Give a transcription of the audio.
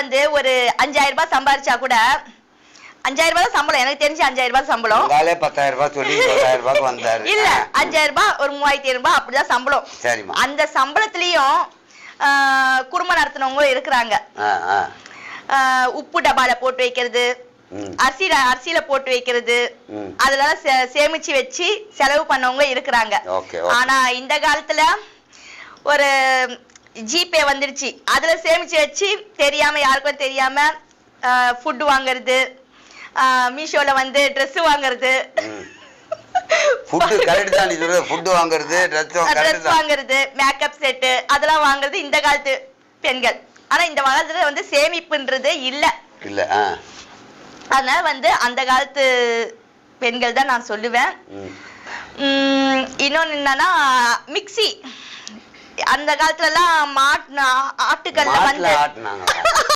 வந்து ஒரு அஞ்சாயிரம் ரூபாய் சம்பாரிச்சா கூட அஞ்சாயிரம் ரூபாய் சம்பளம். எனக்கு தெரிஞ்சு அஞ்சாயிரம் ரூபாய் சம்பளம். பத்தாயிரம் ரூபாய் சொல்லி ரூபாய்க்கு வந்தாரு. இல்ல அஞ்சாயிரம் ரூபாய் ஒரு மூவாயிரத்தி ஐநூறு ரூபாய் அப்படிதான் சம்பளம். சரிம்மா. அந்த சம்பளத்திலயும் குடும்பம் நடத்துனவங்களும் இருக்கிறாங்க. உப்பு டப்பால போட்டு வைக்கிறது அரிசியில அரிசியில போட்டு வைக்கிறது அதெல்லாம் சேமிச்சு வச்சு செலவு பண்ணவங்க இருக்கிறாங்க. ஆனா இந்த காலத்துல ஒரு ஜிபே வந்துருச்சு. அதுல சேமிச்சு வச்சு தெரியாம யாருக்கும் தெரியாம ஃபுட் வாங்குறது மீஷோல வந்து Dress வாங்குறது. ஃபுட்டு கரெக்ட் தான் நீ சொல்றது. ஃபுட்டு வாங்குறது ட்ரெஸ் வாங்குறது மேக்கப் செட்டு அதெல்லாம் வாங்குறது இந்த காலத்து பெண்கள். ஆனா இந்த காலத்துல வந்து சேமிப்புன்றது இல்ல. இல்ல அதனால வந்து அந்த காலத்து பெண்கள் தான் நான் சொல்லுவேன். இன்னொன்னு என்னன்னா மிக்ஸி. அந்த காலத்துல எல்லாம் மாட்டு ஆட்டுக்கல்ல வந்து